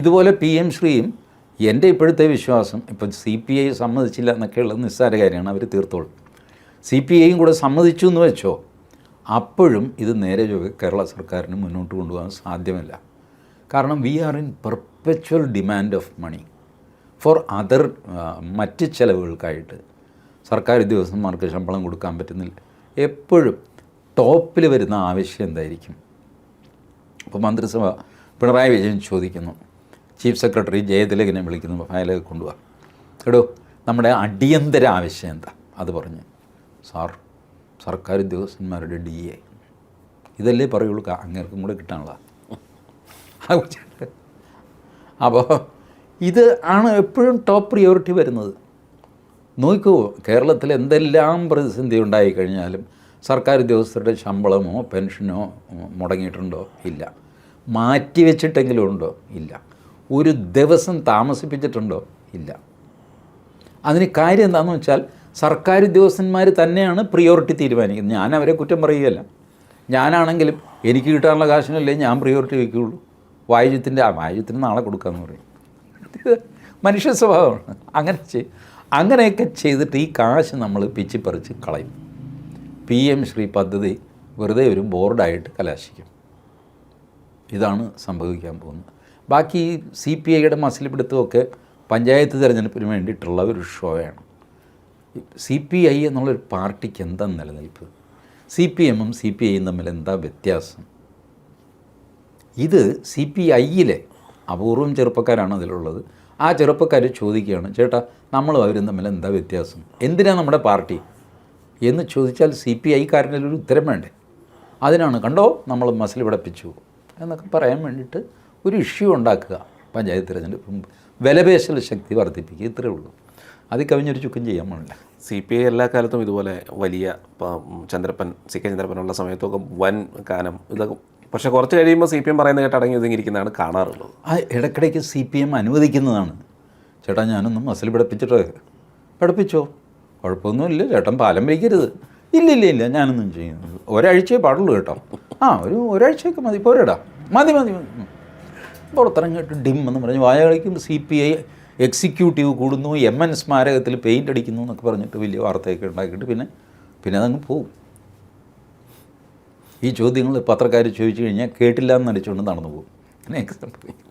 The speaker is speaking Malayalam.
ഇതുപോലെ പി എം ശ്രീയും എന്റെ ഇപ്പോഴത്തെ വിശ്വാസം ഇപ്പം സി പി ഐ സമ്മതിച്ചില്ല എന്നൊക്കെയുള്ള നിസ്സാര കാര്യമാണ് അവർ തീർത്തോളും. സി പി ഐയും കൂടെ സമ്മതിച്ചു എന്ന് വെച്ചോ അപ്പോഴും ഇത് നേരെ കേരള സർക്കാരിന് മുന്നോട്ട് കൊണ്ടുപോകാൻ സാധ്യമല്ല. കാരണം we are in perpetual demand of money for other മറ്റ് ചിലവുകൾക്കായിട്ട്. സർക്കാർ ഉദ്യോഗസ്ഥന്മാർക്ക് ശമ്പളം കൊടുക്കാൻ പറ്റുന്നില്ല. എപ്പോഴും ടോപ്പിൽ വരുന്ന ആവശ്യം എന്തായിരിക്കും? അപ്പോൾ മന്ത്രിസഭ പിണറായി വിജയൻ ചോദിക്കുന്നു ചീഫ് സെക്രട്ടറി ജയതിലകനെ വിളിക്കുന്നു ഫയലൊക്കെ കൊണ്ടുപോകാം എടോ നമ്മുടെ അടിയന്തര ആവശ്യം എന്താ? അത് പറഞ്ഞ്. സാർ സർക്കാർ ഉദ്യോഗസ്ഥന്മാരുടെ ഡി എ. ഇതല്ലേ പറയുള്ളൂ അങ്ങേർക്കും കൂടെ കിട്ടാനുള്ള അപ്പോൾ ഇത് ആണ് എപ്പോഴും ടോപ്പ് പ്രിയോറിറ്റി വരുന്നത്. നോക്കൂ കേരളത്തിൽ എന്തെല്ലാം പ്രതിസന്ധി ഉണ്ടായിക്കഴിഞ്ഞാലും സർക്കാർ ഉദ്യോഗസ്ഥരുടെ ശമ്പളമോ പെൻഷനോ മുടങ്ങിയിട്ടുണ്ടോ? ഇല്ല. മാറ്റി വെച്ചിട്ടെങ്കിലും ഉണ്ടോ? ഇല്ല. ഒരു ദിവസം താമസിപ്പിച്ചിട്ടുണ്ടോ? ഇല്ല. അതിന് കാര്യം എന്താണെന്ന് വെച്ചാൽ സർക്കാർ ഉദ്യോഗസ്ഥന്മാർ തന്നെയാണ് പ്രിയോറിറ്റി തീരുമാനിക്കുന്നത്. ഞാൻ അവരെ കുറ്റം പറയുകയല്ല. ഞാനാണെങ്കിലും എനിക്ക് കിട്ടാനുള്ള കാശിനല്ലേ ഞാൻ പ്രിയോറിറ്റി വയ്ക്കുകയുള്ളൂ. വായുജ്യത്തിന്റെ ആ വായുജ്യത്തിന് നാളെ കൊടുക്കാമെന്ന് പറയും. മനുഷ്യ സ്വഭാവമാണ്. അങ്ങനെ ചെയ് അങ്ങനെയൊക്കെ ചെയ്തിട്ട് ഈ കാശ് നമ്മൾ പിച്ചിപ്പറിച്ച് കളയും. പി എം ശ്രീ പദ്ധതി വെറുതെ ഒരു ബോർഡായിട്ട് കലാശിക്കും. ഇതാണ് സംഭവിക്കാൻ പോകുന്നത്. ബാക്കി സി പി ഐയുടെ മസിൽ പിടുത്തമൊക്കെ പഞ്ചായത്ത് തിരഞ്ഞെടുപ്പിന് വേണ്ടിയിട്ടുള്ള ഒരു ഷോയാണ്. സി പി ഐ എന്നുള്ളൊരു പാർട്ടിക്ക് എന്താ നിലനിൽപ്പ്? സി പി എമ്മും സി പി ഐയും തമ്മിൽ എന്താ വ്യത്യാസം? ഇത് സി പി ഐയിലെ അപൂർവം ചെറുപ്പക്കാരാണ് അതിലുള്ളത്. ആ ചെറുപ്പക്കാർ ചോദിക്കുകയാണ് ചേട്ടാ നമ്മളും അവരും തമ്മിൽ എന്താ വ്യത്യാസം? എന്തിനാണ് നമ്മുടെ പാർട്ടി? എന്ന് ചോദിച്ചാൽ സി പി ഐക്കാരന്റെ ഒരു ഉത്തരം വേണ്ടേ? അതിനാണ് കണ്ടോ നമ്മൾ മസിൽ പിടപ്പിച്ചു എന്നൊക്കെ പറയാൻ വേണ്ടിയിട്ട് ഒരു ഇഷ്യൂ ഉണ്ടാക്കുക പഞ്ചായത്ത് തിരഞ്ഞെടുപ്പ് മുമ്പ്. വിലപേശൽ ശക്തി വർദ്ധിപ്പിക്കുക ഇത്രയേ ഉള്ളൂ. അത് കവിഞ്ഞൊരു ചുക്കും ചെയ്യാൻ പാടില്ല. സി പി ഐ എല്ലാ കാലത്തും ഇതുപോലെ വലിയ ചന്ദ്രപ്പൻ സി കെ ചന്ദ്രപ്പനുള്ള സമയത്തൊക്കെ വൻ കാനം ഇതൊക്കെ പക്ഷേ കുറച്ച് കഴിയുമ്പോൾ സി പി എം പറയുന്നത് കേട്ട് അടങ്ങി ഒതുങ്ങിയിരിക്കുന്നതാണ് കാണാറുള്ളത്. ആ ഇടയ്ക്കിടയ്ക്ക് സി പി എം അനുവദിക്കുന്നതാണ്. ചേട്ടാ ഞാനൊന്നും മസിൽ പിടപ്പിച്ചിട്ട്? പഠിപ്പിച്ചോ കുഴപ്പമൊന്നുമില്ല ചേട്ടൻ പാലം വയ്ക്കരുത് ഇല്ല ഇല്ല ഇല്ല ഞാനൊന്നും ചെയ്യുന്നു ഒരാഴ്ചയെ പാടുള്ളൂ കേട്ടോ. ആ ഒരു ഒരാഴ്ചയൊക്കെ മതി പോരെടാ. മതി മതി മതി. പുറത്തിറങ്ങിയിട്ട് ഡിം എന്ന് പറഞ്ഞ് വായ കളിക്കുമ്പോൾ സി പി ഐ എക്സിക്യൂട്ടീവ് കൂടുന്നു. എം എൻ സ്മാരകത്തിൽ പെയിന്റ് അടിക്കുന്നു എന്നൊക്കെ പറഞ്ഞിട്ട് വലിയ വാർത്തയൊക്കെ ഉണ്ടാക്കിയിട്ട് പിന്നെ പിന്നെ അതങ്ങ് പോവും ഈ ചോദ്യങ്ങൾ പത്രക്കാർ ചോദിച്ചു കഴിഞ്ഞാൽ കേട്ടില്ല എന്ന് നടിച്ചുകൊണ്ട് നടന്നു പോകും. അങ്ങനെ സംഭവിക്കും